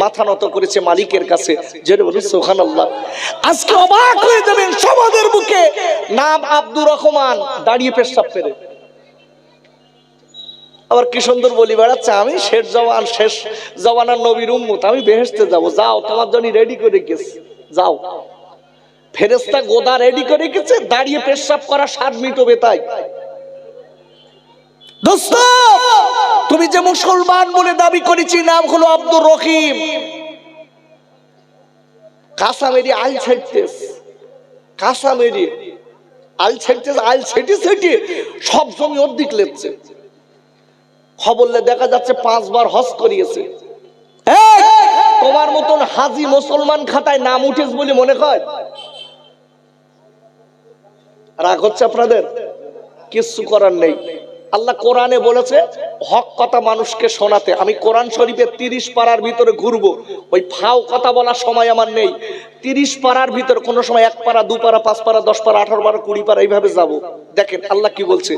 মাথা নত করেছে মালিকের কাছে। সোহান আল্লাহ আজকে অবাক হয়ে যাবেন সমাজের বুকে। নাম আব্দুর রহমান, দাঁড়িয়ে পেশাব ফেরে আবার কি সুন্দর বলি বেড়াচ্ছে, আমি শেষ জওয়ান, শেষ জওয়ানার নবীর উম্মত, আমি বেহেস্তে যাব, যাও, তোমার জন্য রেডি করে গেছি যাও। ফেরেস্তা গোদা রেডি করে গেছে দাঁড়িয়ে পেশাব করা সাত মিটবে তাই। দোস্ত, তুমি যে মুসলমান বলে দাবি করেছি, নাম হলো আব্দুর রহিম। কাসামেরি আল ছাইতেস কাসামেরি, আল ছাইতেস আল ছেটি ছেটি সব জমি অর্ধেক লেপছে। খবরলে দেখা যাচ্ছে পাঁচবার হজ করিয়েছে। তোমার মতন হাজি মুসলমান খাতায় নাম উঠেছ বলে মনে হয়? রাগ হচ্ছে আপনাদের? কিচ্ছু করার নেই। আল্লাহ কোরআনে বলেছে, হক কথা মানুষকে শোনাতে। আমি কোরআন শরীফের তিরিশ পাড়ার ভিতরে ঘুরবো। ওই ফাও কথা বলার সময় আমার নেই। তিরিশ পাড়ার ভিতর কোনো সময় এক পাড়া, দু পাড়া, পাঁচ পাড়া, দশ পাড়া, আঠারো পাড়া, কুড়ি পাড়া এইভাবে যাব। দেখেন, আল্লাহ কি বলছে?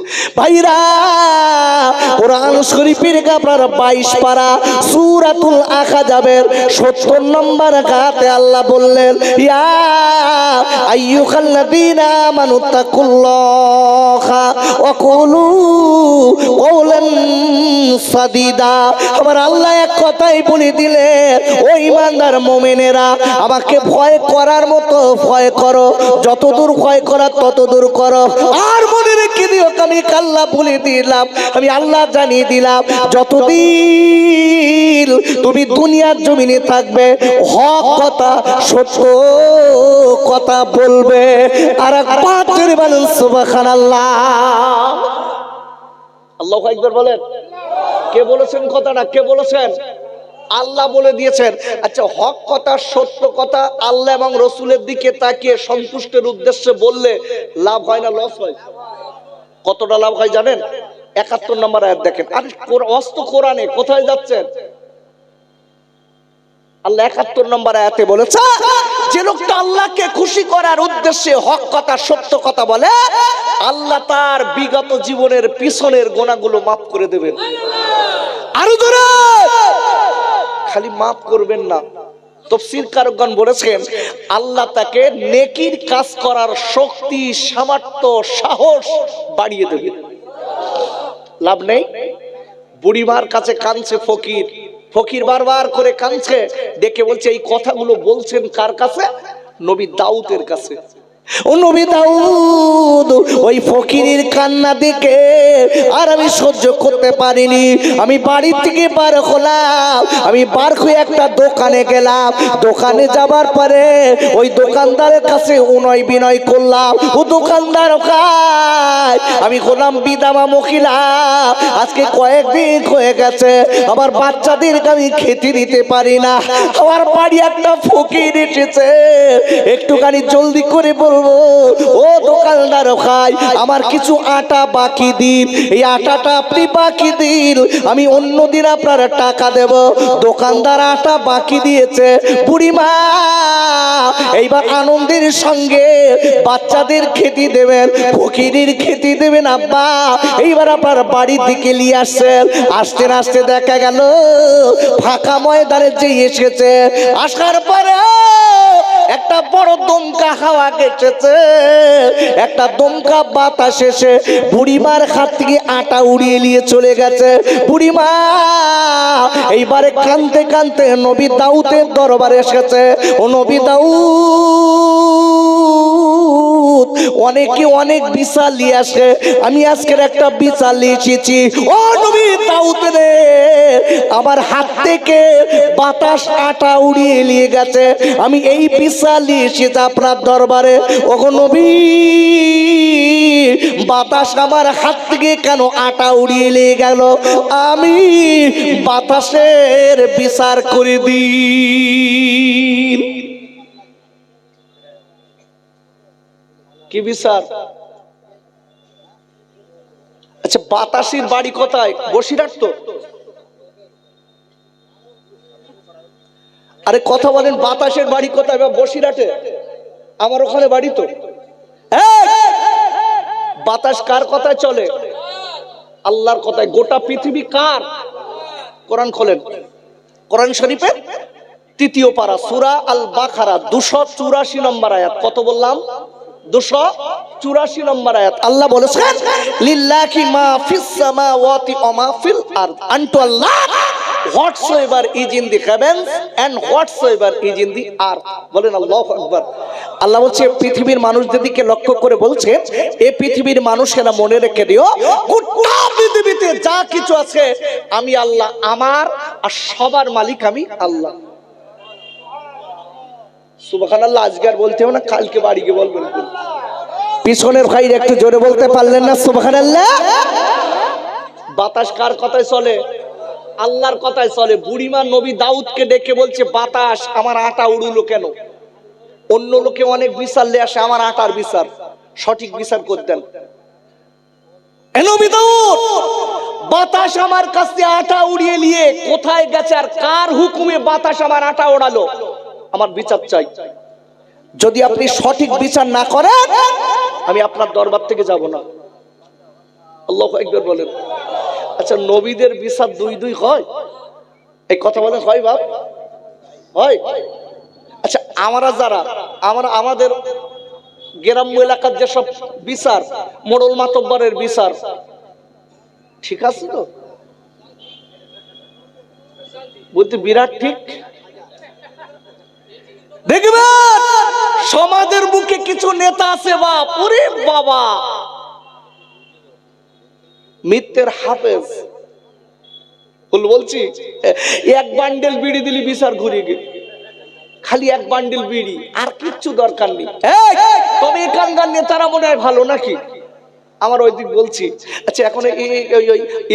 আল্লাহ বললেন আমার আল্লাহ এক কথাই বলে দিলে ও ইমানদার মুমিনেরা, আমাকে ভয় করার মতো ভয় করো। যতদূর ভয় করার ততদূর করো। আর মনে রেখে দিও আমি আল্লাহ বলে দিলাম। আমি আল্লাহ জানিয়ে দিলাম, যতদিন তুমি দুনিয়ার জমিনে থাকবে, হক কথা, সত্য কথা বলবে। আর একবার জোরে বলেন, সুবহানাল্লাহ। আল্লাহ একবার বলেন। কে বলেছেন কথাটা? কে বলেছেন? আল্লাহ বলে দিয়েছেন আচ্ছা হক কথা, সত্য কথা, আল্লাহ এবং রসুলের দিকে তাকিয়ে সন্তুষ্টের উদ্দেশ্যে বললে লাভ হয় না লস হয়? কতটা লাভ হয় জানেন? একাত্তর নম্বর আয়াত দেখেন। আর অস্ত কোরআনে কোথায় যাচ্ছেন? আল্লাহ একাত্তর নম্বর আয়াতে বলেছে যে লোকটা আল্লাহকে খুশি করার উদ্দেশ্যে হক কথা, সত্য কথা বলে, আল্লাহ তার বিগত জীবনের পিছনের গোনাগুলো মাফ করে দেবেন। আরও ধরে খালি মাফ করবেন না। তফসির কারকগণ বলেছেন, আল্লাহ তাকে নেকির কাজ করার শক্তি, সামর্থ্য, সাহস বাড়িয়ে দেবে। লাভ নেই? বুড়িমার কাছে কাঁদছে ফকির। ফকির বারবার করে কাঁদছে, ডেকে বলছে, এই কথাগুলো বলছেন কার কাছে? নবী দাউদের কাছে। ও নবী ওই ফকিরের কান্না দেখে, আর আমি সহ্য করতে পারিনি। আমি বাড়ি থেকে বার হলাম, আমি বার হয়ে একটা দোকানে গেলাম। দোকানে যাবার পরে ওই দোকানদারের কাছে উনয় বিনয় করলাম। ও দোকানদার ভাই আমি হলাম বিদামা মহিলা, আজকে কয়েকদিন হয়ে গেছে, আমার বাচ্চাদেরকে আমি খেতে দিতে পারি না। আমার বাড়ি একটা ফকির এসেছে, একটুখানি জলদি করে বলব ও দোকানদার ভাই, আমার কিছু আটা বাকি দিন। এই আটাটা আপনি বাকি দিন। আমি অন্য দিন আপনার টাকা দেব। দোকানদার আটা বাকি দিয়েছে। বুড়িমা, এইবার আনন্দের সঙ্গে বাচ্চাদের খেতে দেবেন, ফকিরির খেতে দেবেন, আব্বা। এইবার আপনার বাড়ির দিকে নিয়ে আসছেন। আসতে আসতে দেখা গেল। ফাঁকা ময়দানে যে এসেছে। আসার পরে একটা বড় দমকা হাওয়া গেছেছে। একটা দমকা বাতাস এসে বুড়িমার হাত থেকে আটা উড়িয়ে নিয়ে চলে গেছে। বুড়িমা, এইবারে কানতে কানতে নবী দাউদের দরবারে এসেছে। ও নবী দাউদ অনেকে অনেক বিশাল নিয়ে আসে। আমি আজকের একটা বিশাল নিয়ে এসেছি। ও নবী দাউদ রে আমার হাত থেকে বাতাস আটা উড়িয়ে নিয়ে গেছে। আমি এই বিশাল নিয়ে আপনার দরবারে। ওগো নবী, বাতাস আমার হাত থেকে কেন আটা উড়িয়ে নিয়ে গেল? আমি বাতাসের বিচার করে দিন কি বিচার? আচ্ছা বাতাসির বাড়ি কোথায়? বসিরহাট তো। আরে কথা বলেন, বাতাসের বাড়ি কোথায় বা বসিরহাটে? আমার ওখানে বাড়ি তো! বাতাস কার কথায় চলে? আল্লাহর কথায়। গোটা পৃথিবী কার? কোরআন খোলেন। কোরআন শরীফে তৃতীয় পারা, সুরা আল বাখারা দুশো চুরাশি নম্বর আয়াত। কত বললাম? দুশো চুরাশি নম্বর আয়াত। আল্লাহ বলেছেন, লিল্লাহি মা ফিস সামাওয়াতি ওয়া মা ফিল আরদ। Unto Allah whatsoever is in the heavens and whatsoever is in the earth বলেন আল্লাহু আকবার। আল্লাহ বলছে, পৃথিবীর মানুষদের দিকে লক্ষ্য করে বলছে এই পৃথিবীর মানুষেরা মনে রেখে দিও, গোটা পৃথিবীতে যা কিছু আছে, আমি আল্লাহ আমার আর সবার মালিক আমি আল্লাহ। সুবহানাল্লাহ আজকে আর বলতে হবে না কালকে বাড়ি গিয়ে বলবেন পিছনের ভাই একটু জোরে বলতে পারলেন না সুবহানাল্লাহ? বাতাস কার কথায় চলে? আল্লাহর কথায় চলে। বুড়িমা নবী দাউদকে ডেকে বলছে বাতাস আমার আটা উড়ুলো কেন? অন্য লোকে অনেক বিচার লে আসে আমার আটার বিচার। সঠিক বিচার করতেন। বাতাস আমার কাছে আটা উড়িয়ে নিয়ে কোথায় গেছে আর কার হুকুমে বাতাস আমার আটা ওড়ালো? আমার বিচার চাই। যদি আপনি সঠিক বিচার না করেন আমি আপনার দরবার থেকে যাব না। আল্লাহ একবার বলেন। আচ্ছা নবীদের বিচার দুই দুই হয়? এই কথা বলেন হয় বাপ? হয়? আচ্ছা আমরা যারা আমরা আমাদের গ্রাম্য এলাকার যেসব বিচার মোড়ল মাতব্বরের বিচার ঠিক আছে তো? বলতে বিরাট ঠিক? দেখবেন, সমাজের বুকে কিছু নেতা আছে বাপ ওরে বাবা। মিথ্যের হাফেজ। বল বলছি, এক বান্ডেল বিড়ি দিলি, বিচার ঘুরিয়ে গে খালি এক বান্ডেল বিড়ি, আর কিচ্ছু দরকার নেই। তবে এখানকার নেতারা মনে হয় ভালো নাকি? আমার ওই দিক বলছি। আচ্ছা এখন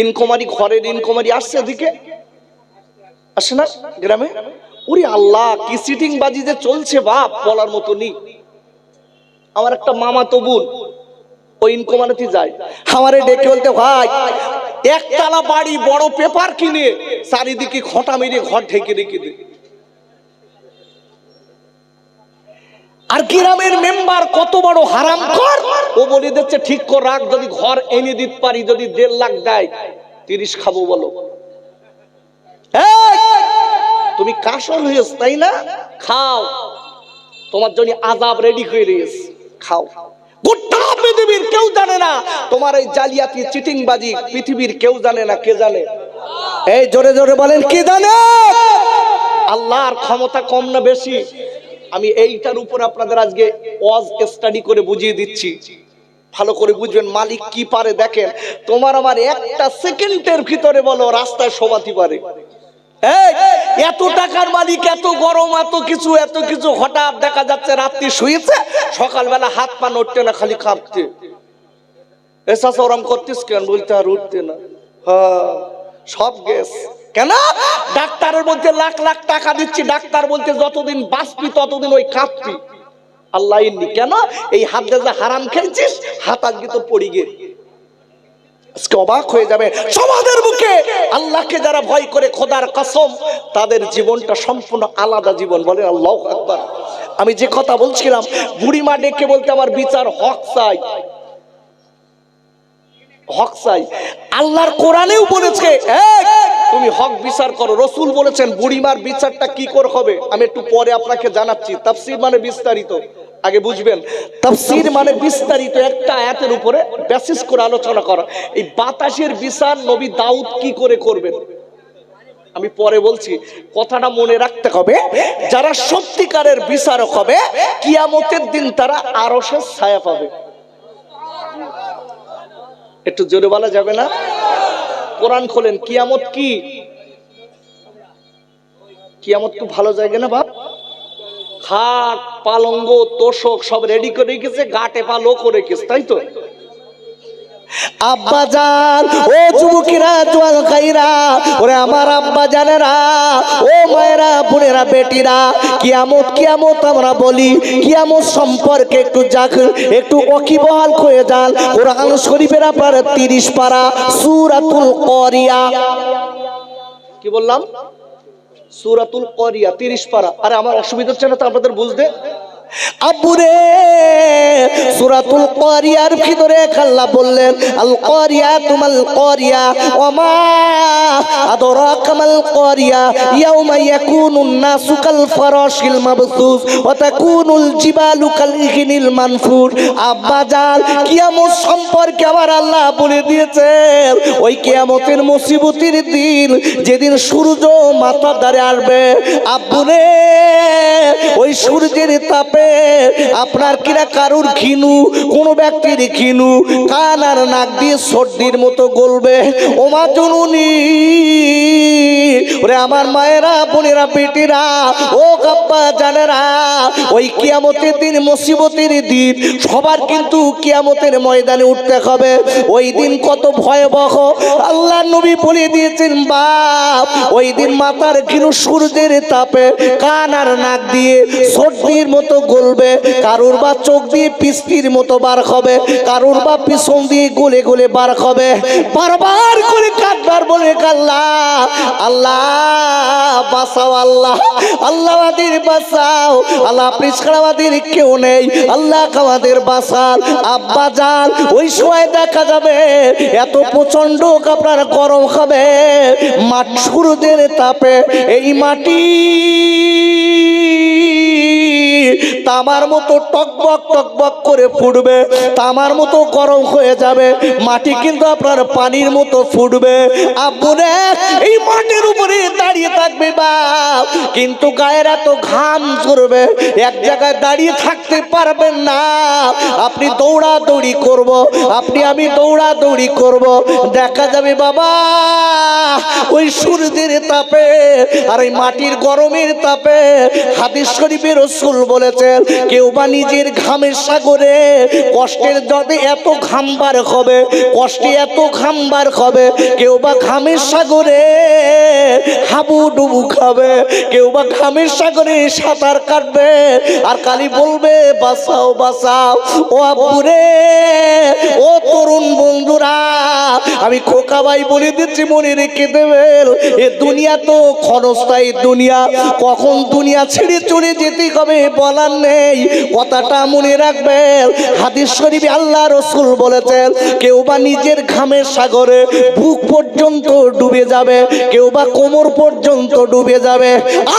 ইনকমারি, ঘরের ইনকমারি আসছে এদিকে? আসে না গ্রামে? ওরে আল্লাহ কি সিটিং বাজি যে চলছে বাপ বলার মতো নেই। আমার একটা মামা তো বোন ওই ইনকমারিতে যায়। আমারে ডেকে বলতে ভাই একতলা বাড়ি বড় পেপার কিনে চারিদিকে খটা মেরে ঘর ঢেকে রেখে দে। আর গ্রামের মেম্বার কত বড় হারাম কর। ও বলে দিচ্ছে ঠিক কর রাখ যদি ঘর এনে দিতে পারি যদি দেড় লাখ দেয় তিরিশ খাব বলো। এই, তুমি কাসল হয়েছ, তাই না? খাও। তোমার জন্য আজাব রেডি হয়ে রয়েছে খাও। গোটা পৃথিবীর কেউ জানে না, তোমার এই জালিয়াতি চিটিং বাজি পৃথিবীর কেউ জানে না, কে জানে? এই জোরে জোরে বলেন, কে জানে? আল্লাহর ক্ষমতা কম না বেশি? আমি এইটার উপর আপনাদের আজকে ওয়াজ স্টাডি করে বুঝিয়ে দিচ্ছি। ভালো করে বুঝবেন, মালিক কি পারে দেখেন। তোমার আমার একটা সেকেন্ডের ভিতরে বলো, রাস্তায় শোভাতে পারে। এত টাকার মালিক, এত গরম, এত কিছু এত কিছু হঠাৎ দেখা যাচ্ছে রাত্রি শুয়েছে সকালবেলা হাত পা নড়তে না, খালি কাঁপতে এসা ওরম করতিস কেন? বলতে আর উঠতে না। সব গেস। কেন? ডাক্তারের মধ্যে লাখ লাখ টাকা দিচ্ছি, ডাক্তার বলতে যতদিন বাঁচবি, ততদিন ওই কাঁপবি। আল্লাহ কেন? এই হাত হারাম খেয়েছিস হাত আজকে তো পড়ি গে আজকে অবাক হয়ে যাবে। সমাজের আল্লাহকে যারা ভয় করে খোদার কসম তাদের জীবনটা সম্পূর্ণ আলাদা জীবন বলে আল্লাহ আমি যে কথা বলছিলাম বুড়িমা ডেকে বলতে আমার বিচার হক চাই। হক চাই। আল্লাহর কোরআনেও বলেছে এই, তুমি হক বিচার করো। রসুল বলেছেন, বুড়িমার বিচারটা কি করে হবে? আমি একটু পরে আপনাকে জানাচ্ছি। তাফসির মানে বিস্তারিত। আগে বুঝবেন, তাফসির মানে বিস্তারিত একটা আয়াতের উপরে বেসিস করে আলোচনা করা। এই বাতাসের বিচার নবী দাউদ কি করে করবেন? আমি পরে বলছি, কথাটা মনে রাখতে হবে, যারা সত্যিকারের বিচারক হবে, কিয়ামতের দিন তারা আরও ছায়া পাবে। একটু জোরে বলা যাবে না? কোরআন খোলেন, কিয়ামত কি? কিয়ামত খুব ভালো জায়গা না বাপ? খাট পালঙ্গ তোষক সব রেডি করে রেখেছে গাটে পা লোক রেখেছে, তাই তো? আব্বা জান, ও যুবকেরা খাইরা, ওরে আমার আব্বা জানেরা, ও মায়েরা, বোনেরা, বেটিরা, কিয়ামত কিয়ামত আমরা বলি, কিয়ামত সম্পর্কে একটু যাক একটু অকিবহাল হয়ে যান। কোরআন শরীফের তিরিশ পারা সুরাতুল করিয়া কি বললাম? সুরাতুল করিয়া তিরিশ পারা। আরে আমার অসুবিধা হচ্ছে না তো আপনাদের বুঝতে? আব্বুরে সূরাতুল কারিয়ার ভিতরে আল্লাহ বললেন, আল কারিয়া তুমাল কারিয়া ওমা আদরাকা মাল কারিয়া ইয়াউমা ইয়াকুনুন নাসু কাল ফারাশিল মাবসুস, ওয়া তাকুনুল জিবালু কাল ইগনিল মানফুর। আব্বা জান, কিয়ামত সম্পর্কে আবার আল্লাহ বলে দিয়েছেন, ওই কিয়ামতের মুসিবতের দিন, যেদিন সূর্য মাথা দ্বারে আসবে, আব্বুরে, ওই সূর্যের তাপে আপনার কিনা কারুর ঘিনু, কোন ব্যক্তির ঘিনু, কান আর নাক দিয়ে সর্দির মতো গলবে। ওমা জনুনি, ওরে আমার মায়েরা, বোনেরা, বেটিরা, ও গাব্বা জানেরা, ওই কিয়ামতের দিন, মুসিবতের দিন, সবার কিন্তু কিয়ামতের ময়দানে উঠতে হবে। ওই দিন কত ভয়াবহ। আল্লাহ নবী বলে দিয়েছেন, বাপ, ওই দিন মাথার ঘিনু সূর্যের তাপে কান আর নাক দিয়ে সর্দির মতো গলবে, কারুর বা চোখ দিয়ে পিস্তির মতো বার হবে, কারুর বা পিছন দিয়ে গলে গলে বার হবে। বারবার করে কাটবার বলে কাল্লা আল্লাহ বাঁচাও আল্লাহ আল্লাহ আমাদের বাঁচাও, আল্লাহ আপনি কেউ নেই, আল্লাহ আমাদের বাঁচান। আব্বা যান, ওই সময় দেখা যাবে, এত প্রচণ্ড আপনার গরম হবে, মাঠ সূর্যের তাপে এই মাটি তামার মতো টকবক টকবক করে ফুটবে, তামার মতো গরম হয়ে যাবে, মাটি কিন্তু আপনার পানির মতো ফুটবে। আব্বুরে এই মাটির উপরে দাঁড়িয়ে থাকবে বাপ, কিন্তু গায়ের এত ঘাম ঝরবে, এক জায়গায় দাঁড়িয়ে থাকতে পারবেন না। আপনি দৌড়াদৌড়ি করব, আপনি আমি দৌড়াদৌড়ি করব, দেখা যাবে বাবা, ওই সূর্যের তাপে আর এই মাটির গরমের তাপে হাদিস শরীফের রসুল বলেছেন কেউ বা নিজের ঘামের সাগরে কষ্টের জলে এত ঘাম বার হবে, কষ্টে এত ঘাম বার হবে, কেউ বা ঘামের সাগরে হাবু ডুবু খাবে, কেউ বা ঘামের সাগরে সাঁতার কাটবে, আর কালি বলবে, বাঁচাও বাঁচাও, ও আব্বুরে, ও তরুণ বন্ধুরা, আমি খোকা ভাই বলে দিচ্ছি, মনে রেখে দেবে এ দুনিয়া তো ক্ষণস্থায়ী দুনিয়া, কখন দুনিয়া ছেড়ে চলে যেতে হবে বলার নেই। কথাটা মনে রাখবেন। হাদিস শরীফে আল্লাহ রসুল বলেছেন, কেউ বা নিজের ঘামের সাগরে বুক পর্যন্ত ডুবে যাবে, কেউ বা কোমর পর্যন্ত ডুবে যাবে।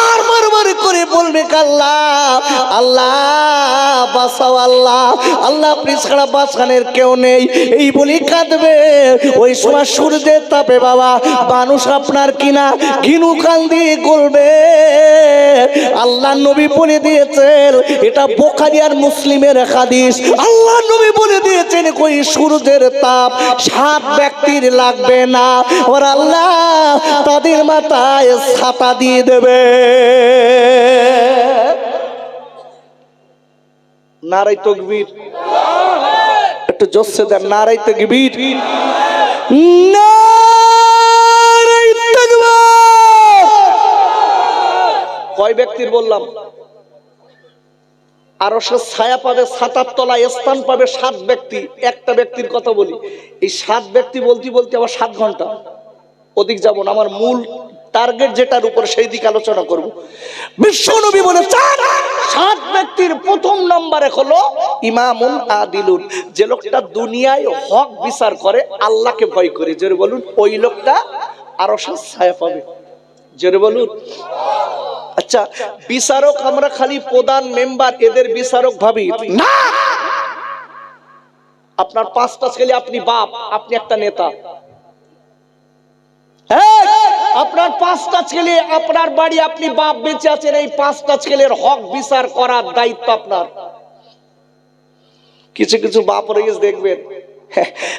আর বারবার করে বলবে কাল্লা আল্লাহ বাসাও আল্লাহ আল্লাহ আপনি ছাড়া বাসানের কেউ নেই। এই বলি কাঁদবে। ওই সময় সূর্যের তাপে বাবা, মানুষ আপনার কিনা ঘিনু কান দিয়ে গলবে। আল্লাহ নবী বলে দিয়েছেন এটা বোখারি মুসলিমের হাদিস। আল্লাহ নবী বলে দিয়েছেন, কই সূর্যের তাপ সাত ব্যক্তির লাগবে না। ওর আল্লাহ তাদের মাথায় ছাতা দিয়ে দেবে। নারাই তকবীর। একটু জোসে দেন নারাই তকবীর। কয় ব্যক্তির বললাম? আরও সে ছায়া পাবে, সাতার তলায় স্থান পাবে সাত ব্যক্তি। একটা ব্যক্তির কথা বলি। এই সাত ব্যক্তি বলতে বলতে আবার সাত ঘণ্টা। ওদিক যাব না, আমার মূল টার্গেট যেটার উপর সেই দিকে আলোচনা করব। বিশ্বনবী বলে, চার সাত ব্যক্তির প্রথম নম্বরে হলো ইমামুল আদিলুন। যে লোকটা দুনিয়ায় হক বিচার করে, আল্লাহকে ভয় করে। জোরে বলুন, ওই লোকটা আরও ছায়া পাবে। জোরে বলুন। আচ্ছা বিচারক আমরা খালি প্রধান মেম্বার, এদের বিচারক ভাবি। না! আপনার পাঁচটা ছেলে, আপনি বাপ, আপনি একটা নেতা। আপনার পাঁচটা ছেলে, আপনার বাড়ি, আপনি বাপ বেঁচে আছেন, এই পাঁচটা ছেলের হক বিচার করার দায়িত্ব আপনার। কিছু কিছু বাপ রয়েছে দেখবেন।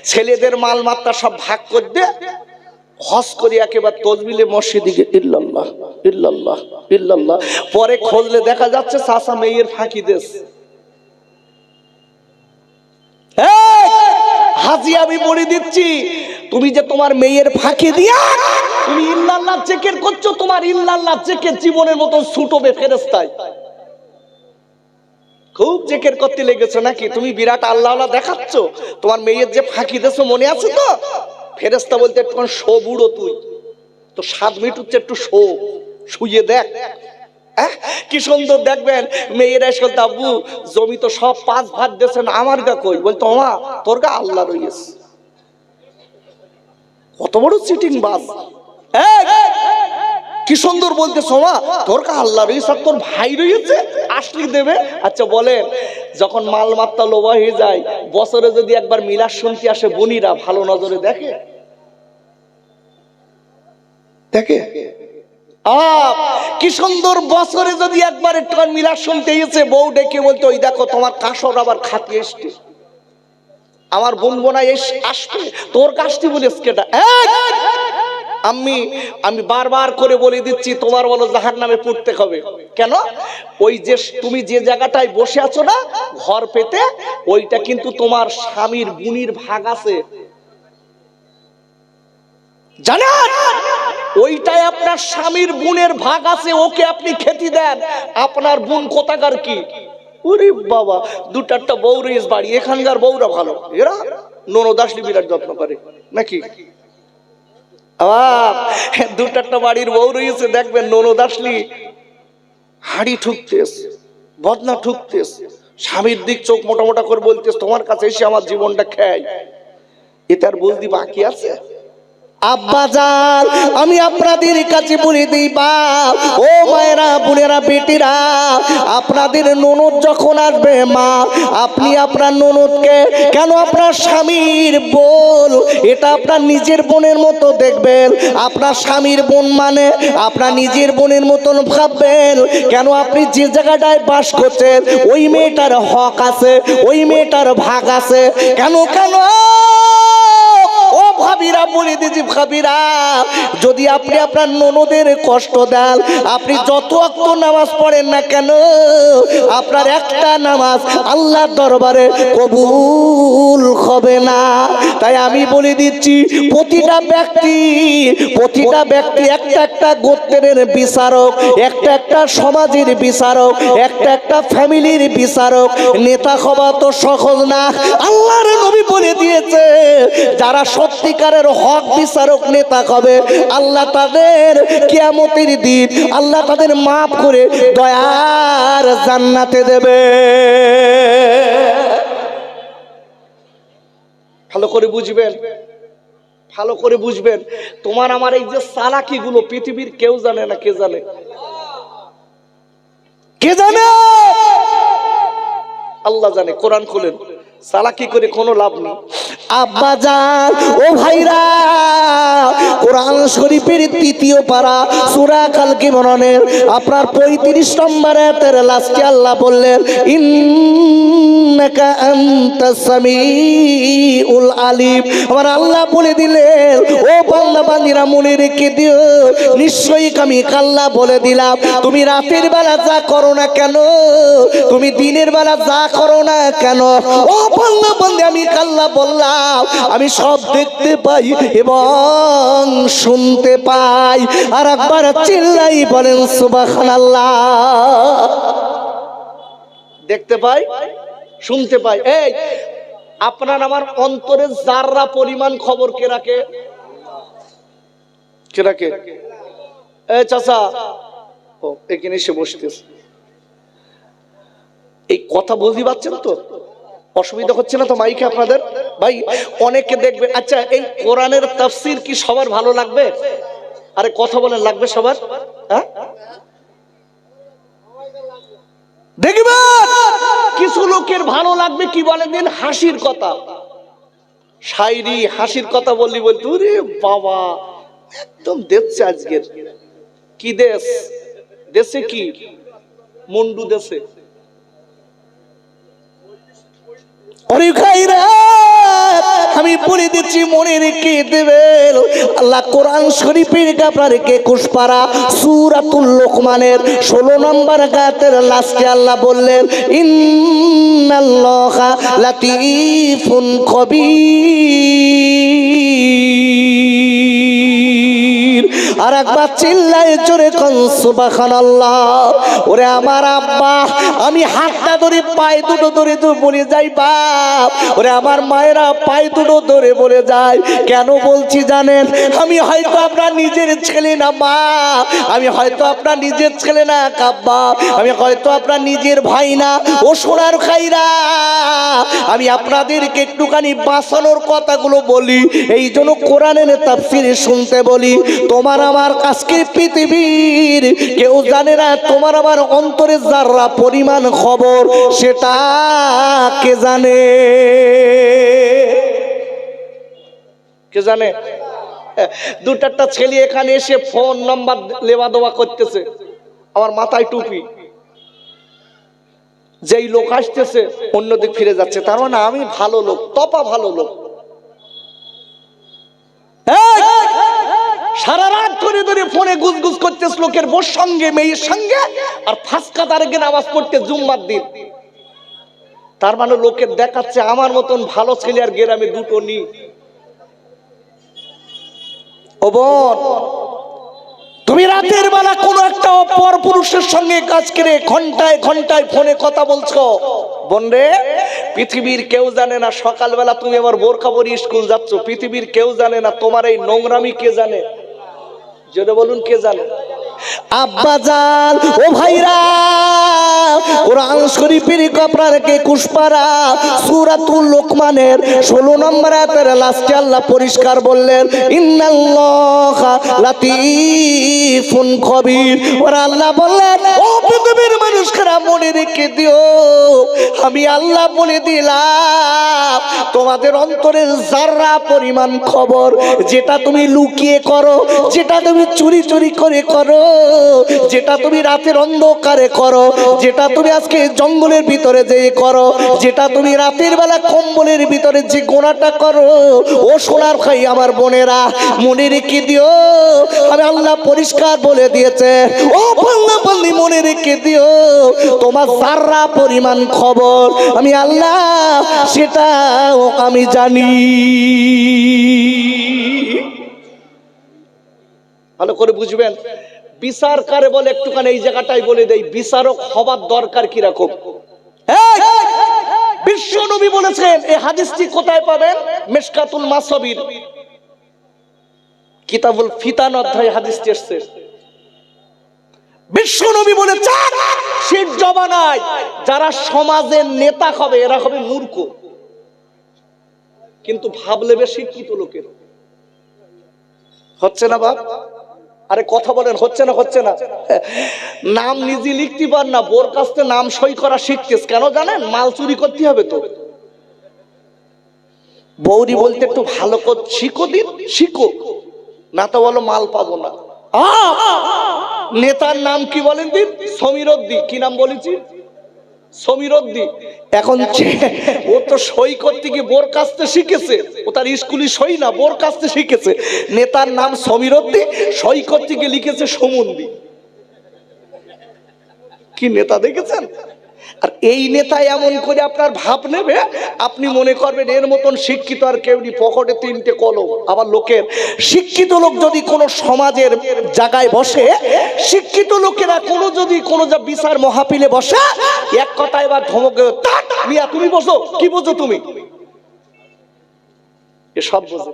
ছেলেদের মালমাত্রা সব ভাগ করতে হস করি একেবারে তজবিলে মসজিদিকে ইল্লাল্লাহ ইল্লাল্লাহ ইল্লাল্লাহ। পরে খোঁজলে দেখা যাচ্ছে সাসা মেয়ের ফাঁকি দেশ। হাজি আমি বলে দিচ্ছি, তুমি যে তোমার মেয়ের ফাঁকি দিয়া তুমি ইল্লাল্লাহ চেকের করছ, তোমার ইল্লাল্লাহ চেকের জীবনের মতো ছুটবে ফেরেস্তায় খুব জেকের করতে লেগেছো নাকি? তুমি বিরাট আল্লাহ দেখাচ্ছ, তোমার মেয়ের যে ফাঁকি দেছো মনে আছে তো? ফেরেস্তা বলতে একটু শো বুড়ো তুই। তো সাত মিনিট হচ্ছে একটু শো। শুয়ে দেখ। আহ, কি সুন্দর দেখবেন মেয়েরা এসে আব্বু জমি তো সব পাঁচ ভাগ দিয়েছেন আমার গা কই? বলতো মা তোর গা আল্লাহ রয়েছে কত বড় চিটিং বাস। কি সুন্দর বলতে সোমা তোর কা আল্লাহ রয়েছে আর তোর ভাই রয়েছে আসলি দেবে? আচ্ছা বলেন যখন মালমাত্তা লোভা হয়ে যায় বছরে যদি একবার মিলার শুনতে আসে বনিরা ভালো নজরে দেখে। দেখে? আপ, কি সুন্দর বছরে যদি একবার একটু মিলার শুনতে এসে বউ ডেকে বলতো ওই দেখো তোমার কাঁসর আবার খাতে এসছে। আমার বোন বোনা এস আসবে তোর কাজটি বলিস কেটা আমি আমি বারবার করে বলে দিচ্ছি, তোমার বলো জাহার নামে পড়তে হবে। কেন? ওই যে তুমি যে জায়গাটায় বসে আছো না, ঘর পেতে, ওইটা কিন্তু তোমার স্বামীর বুনির ভাগ আছে। জানেন? ওইটাই আপনার স্বামীর বোনের ভাগ আছে, ওকে আপনি খেতে দেন। আপনার বোন কোথাকার কি? ওরে বাবা দু চারটা বউ রয়েছে বাড়ি, এখানকার বউরা ভালো। এরা ননদাসলি বিরাট যত্ন করে, নাকি? বাড়ির বউ রয়েছে, দেখবেন বদনা স্বামীর দিক চোখ মোটা মোটা করে বলতেস, তোমার কাছে এসে আমার জীবনটা খেয় এটার বলতে বাকি আছে? আব্বাজান আমি আপনাদের কাছে বলে দিই বাপ ও মায়েরা, বোনেরা, বেটিরা, আপনাদের ননদ যখন আসবে, মা, আপনি আপনার ননদকে কেন আপনার স্বামীর বোন? এটা আপনার নিজের বোনের মতো দেখবেন। আপনার স্বামীর বোন মানে আপনার নিজের বোনের মতন ভাববেন। কেন আপনি যে জায়গাটায় বাস করছেন, ওই মেয়েটার হক আছে, ওই মেয়েটার ভাগ আছে। কেন কেন? বলে দিয়েছি ভাবিরা যদি আপনি আপনার ননদের কষ্ট দেন, আপনি যত অক্ত নামাজ পড়েন না কেন, আপনার একটা নামাজ আল্লাহর দরবারে কবুল হবে না। তাই আমি বলে দিচ্ছি, প্রতিটা ব্যক্তি প্রতিটা ব্যক্তি একটা একটা গোত্রের বিচারক, একটা একটা সমাজের বিচারক, একটা একটা ফ্যামিলির বিচারক, নেতা হওয়া তো সহজ না। আল্লাহর নবী বলে দিয়েছে, যারা সত্যিকারের হক বিচারক নেতা হবে। আল্লাহ তাদের কিয়ামতের দিন, আল্লাহ তাদের মাফ করে দয়ার জান্নাতে দেবে। ভালো করে বুঝবেন? ভালো করে বুঝবেন। তোমার আমার এই যে সালাকি গুলো পৃথিবীর কেউ জানে না, কে জানে? কে জানে? আল্লাহ জানে, কোরআন খুলেন। সালাকি করে কোনো লাভ নেই। আব্বা যান ও ভাইরা, কোরআন শরীফের তৃতীয় পারা সুরা কালকে মননের আপনার পঁয়ত্রিশ নম্বরে তেরে লাস্টে আল্লাহ বললেন ইন্নাকা আনতাস সামিউল আলিম। আমার আল্লাহ বলে দিলেন, ও বান্দা, বান্দিরা, মনে রেখে দিও। নিশ্চয়ই আমি কাল্লা বলে দিলাম। তুমি রাতের বেলা যা করো না কেন? তুমি দিনের বেলা যা করো না কেন? ও বান্দা, বান্দি, আমি কাল্লা বললাম। আমি সব দেখতে পাই এবং শুনতে পাই। আর একবার চিল্লাই বলেন, সুবহানাল্লাহ। দেখতে পাই? শুনতে পাই। এই, আপনার আমার অন্তরে যাররা পরিমাণ খবর কে রাখে? কে রাখে? এ ও, এখানে বসতেছে। এই কথা বুঝতে পারছেন তো? অসুবিধা হচ্ছে না তো মাইকে আপনাদের? ভাই অনেকে দেখবে। আচ্ছা এই কোরআনের তাফসির কি সবার ভালো লাগবে? আরে, কথা বলেন, লাগবে সবার? হ্যাঁ? দেখবেন কিছু লোকের ভালো লাগবে কি বলেন দিন? হাসির কথা। শায়রি হাসির কথা বললি বলতে, ওরে বাবা, একদম দেখছে আজকের কি দেশ? দেশে কি? মুন্ডু দেশে। আমি বলে দিচ্ছি মনে রেখে দেবেন আল্লাহ কোরআন শরীফের আপনার কে কুশপাড়া? সুরাতুল লোকমানের ষোলো নম্বর গাতের লাস্টে আল্লাহ বললেন, ইন্নাল্লাহা লাতিফুন কবির। আর একবার চিল্লায় জোরে সুবহানাল্লাহ। ওরে আমার আব্বা, আমি হাতটা ধরে, পায়ে দুটো ধরে তো বলে যাই বাপ। ওরে আমার মায়েরা পায়ে দুটো ধরে বলে যায়। কেন বলছি জানেন? আমি হয়তো আপনার নিজের ছেলে না, মা। আমি হয়তো আপনার নিজের ছেলে না, কাব্বা। আমি হয়তো আপনার নিজের ভাই না, ও সোনার খাইরা। আমি আপনাদেরকে একটুখানি বাঁচানোর কথাগুলো বলি এই জন্য কোরআনের তাফসির শুনতে বলি। তোমার আমার আজকে পৃথিবীর কেউ জানে না তোমার আমার অন্তরে যারা পরিমাণ খবর, সেটা কে জানে? কে জানে? দু চারটা ছেলে এখানে এসে ফোন নাম্বার লেবা দেওয়া করতেছে। আমার মাথায় টুপি। যেই লোক আসতেছে, অন্যদিক ফিরে যাচ্ছে। তার মানে আমি ভালো লোক, তপা ভালো লোক! সারা রাত ধরে ধরে ফোনে গুজগুজ করতেছ লোকের বোর সঙ্গে, মেয়ের সঙ্গে, আর ফাঁসকা তারেকে নামাজ পড়তে জুম্মার দিন। তার মানে লোকের দেখাচ্ছে আমার মতন ভালো ছেলে আর গ্রামে দুটো নি তুমি রাতের বেলা কোন একটা অপর পুরুষের সঙ্গে কাজ করে ঘন্টায় ঘন্টায় ফোনে কথা বলছো। বোন রে, পৃথিবীর কেউ জানে না সকালবেলা তুমি আবার বোরখা পরি স্কুল যাচ্ছ। পৃথিবীর কেউ জানে না তোমার এই নোংরামি কে জানে? যদি বলুন কে জানে আব্বা জান, ও ভাইরা, কোরআন শরীফের কপড়াকে কুশপারা, সূরাতুল লোকমানের 16 নম্বর আয়াতের লাস্টে আল্লাহ পরিষ্কার বললেন? ইন্নাল্লাহা লাতীফুন খবীর। ওরা আল্লাহ বললেন, ও পৃথিবীর মানুষরা মনে রেখে দিও, আমি আল্লাহ বলে দিলাম, তোমাদের অন্তরের যারা পরিমাণ খবর, যেটা তুমি লুকিয়ে করো, যেটা তুমি চুরি চুরি করে করো যেটা তুমি রাতের অন্ধকারে করো, যেটা তুমি আজকে জঙ্গলের ভিতরে যেয়ে করো, যেটা তুমি রাতের বেলা কম্বলের ভিতরে যে গোনাটা করো, ও সোনার খাই আমার বোনেরা, মনে রেখে দিও। আমি আল্লাহ পরিষ্কার বলে দিয়েছে, ও পাল্লা পাল্লি মনে রেখে দিও। তোমার সারা পরিমাণ খবর আমি আল্লাহ, সেটাও আমি জানি। ভালো করে বুঝবেন? বিচার কারে বলে একটুখানি এই জায়গাটাই বলে দেই বিচারক হবার দরকার কীরকম? বিশ্ব নবী বলেছেন এই হাদিসটি কোথায় পাবেন? মেশকাতুল মাসবির। কিতাবুল ফিতান অধ্যায় হাদিসটি এসছে। বিশ্ব নবী বলেছেন শেষ জবানায়। যারা সমাজের নেতা হবে এরা হবে মূর্খ। কিন্তু ভাবলে বেশ শিক্ষিত লোকের হচ্ছে না বাপ? আরে কথা বলেন, হচ্ছে না হচ্ছে না। নাম নিজে লিখতে পার না বোর কাছ নাম সই করা শিখতেছ। কেন জানেন? মাল চুরি করতে হবে তো। বৌরি বলতে একটু ভালো কর, শিখো দিন, শিখো। না তো বলো মাল পাবো না! নেতার নাম কি বলেন দিন? সমীরদ্দি কি নাম বলেছি? সমীরদ্দি। এখন ও তো সই করতে গিয়ে বোর কাছতে শিখেছে। ও তার স্কুলে সই না বোর কাছতে শিখেছে। নেতার নাম সমীরদ্দি সই করতে গিয়ে লিখেছে সমন্দি। কি নেতা দেখেছেন? আর এই নেতা এমন করে আপনার ভাব নেবে? আপনি মনে করবেন এর মতন শিক্ষিত আর কেউ পকেটে তিনটে কলম আবার লোকের। শিক্ষিত লোক যদি কোনো সমাজের জায়গায় বসে শিক্ষিত লোকেরা কোনো যদি কোনো যা বিচার মহাপিলে বসে এক কথায় এবার ধমক দেবে, "তাক, মিয়া তুমি বসো। কি বোঝো তুমি? সব বোঝে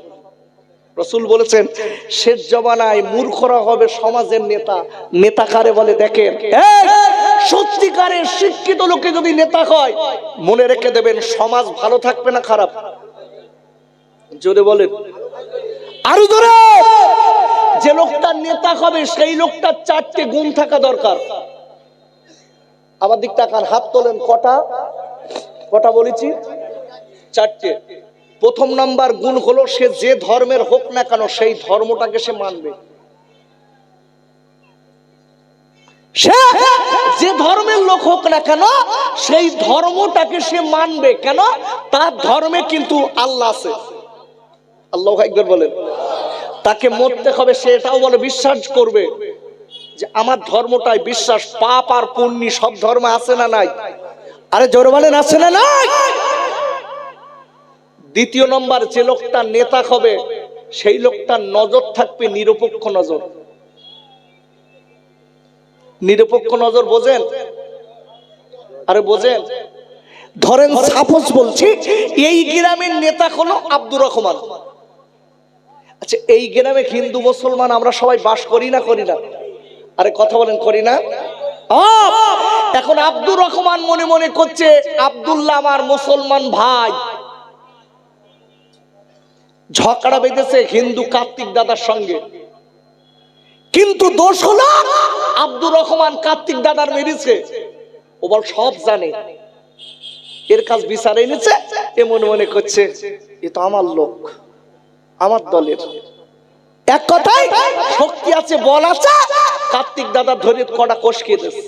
রসুল বলেছেন শেষ জমানায় মূর্খরা হবে সমাজের নেতা। নেতা কারে বলে দেখেন সত্যিকারের শিক্ষিত লোকে যদি নেতা হয় মনে রেখে দেবেন সমাজ ভালো থাকবে না খারাপ। জোরে বলেন। আরও জোরে! যে লোকটা নেতা হবে সেই লোকটার চারটে গুণ থাকা দরকার। আমার দিক তাকান, হাত তোলেন, কটা? কটা বলেছি? চারটে। প্রথম নাম্বার গুণ হলো সে যে ধর্মের হোক না কেন, সেই ধর্মটাকে সে মানবে। সে যে ধর্মের লোক হোক না কেন, সেই ধর্মটাকে সে মানবে। কেন? তার ধর্মে কিন্তু আল্লাহ আছে। আল্লাহ একবার বলেন। তাকে মরতে হবে, সে এটাও বলে, বিশ্বাস করবে। যে আমার ধর্মটাই বিশ্বাস পাপ আর পুণ্যি সব ধর্ম আছে না নাই? আরে জোরে বলেন আছে না নাই? দ্বিতীয় নম্বর যে লোকটা নেতা হবে সেই লোকটার নজর থাকবে নিরপেক্ষ নজর। নিরপেক্ষ নজর বোঝেন? আরে বোঝেন? ধরেন সাপোজ বলছি এই গ্রামের নেতা হলো আব্দুর রহমান। আচ্ছা এই গ্রামে হিন্দু মুসলমান আমরা সবাই বাস করি না করি না? আরে কথা বলেন করি না? এখন আব্দুর রহমান মনে মনে করছে আব্দুল্লাহ আমার মুসলমান ভাই। ঝগড়া বেঁধেছে হিন্দু কার্তিক দাদার সঙ্গে। কিন্তু দোষ হলো আব্দুর রহমান কার্তিক দাদার মেরেছে। ও বল সব জানে। এর কাজ বিচারে এনেছে এ মনে মনে করছে এ তো আমার লোক আমার দলের। এক কথায়, শক্তি আছে, বল আছে। কার্তিক দাদা ধরে কটা কষকিয়ে দিস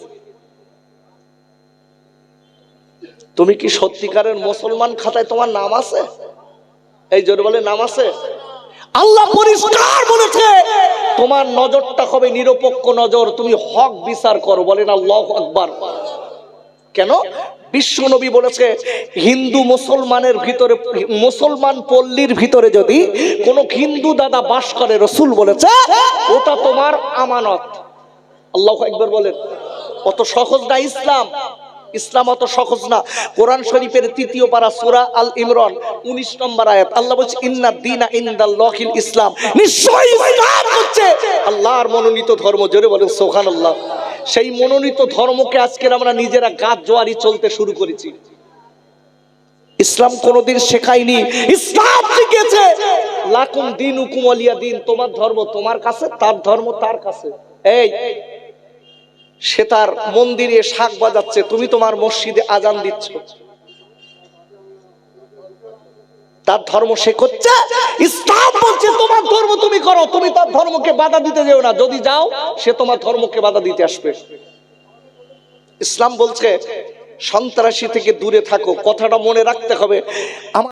তুমি কি সত্যিকারের মুসলমান খাতায় তোমার নাম আছে? এই জোরে বলে নাম আছে? আল্লাহ পরিষ্কার বলেছে, তোমার নজরটা হবে নিরপেক্ষ নজর। তুমি হক বিচার করো বলে বলেন আল্লাহ আকবার। কেন? বিশ্ব নবী বলেছে, হিন্দু মুসলমানের ভিতরে, মুসলমান পল্লীর ভিতরে যদি কোনো হিন্দু দাদা বাস করে, রসুল বলেছে, ওটা তোমার আমানত। আল্লাহ একবার বলেন। অত সহজ না ইসলাম? ইসলাম অত সহজ না। কোরআন শরীফের তৃতীয় পারা সুরা আল ইমরান 19 নম্বর আয়াত। আল্লাহ বলছে, ইন্না দিনা ইনদাল্লাহিল ইসলাম। নিশ্চয়ই ইসলাম হচ্ছে আল্লাহর মনোনীত ধর্ম। জোরে বলেন, সুবহানাল্লাহ। সেই মনোনীত ধর্মকে আজকের আমরা নিজেরা গাছ জোয়ারি চলতে শুরু করেছি। ইসলাম কোনোদিন শেখায়নি। ইসলাম শিখেছে লাকুম দিন উকুম আলিয়া দিন, তোমার ধর্ম তোমার কাছে, তার ধর্ম তার কাছে। এই, সে তার মন্দিরে শাক বাজাচ্ছে, তুমি তোমার মসজিদে আজান দিচ্ছ। তার ধর্ম সে করছে। ইসলাম বলছে, তোমার ধর্ম তুমি করো, তুমি তার ধর্মকে বাধা দিতে যেও না। যদি যাও, সে তোমার ধর্মকে বাধা দিতে আসবে। ইসলাম বলছে, সন্ত্রাসী থেকে দূরে থাকো। কথাটা মনে রাখতে হবে।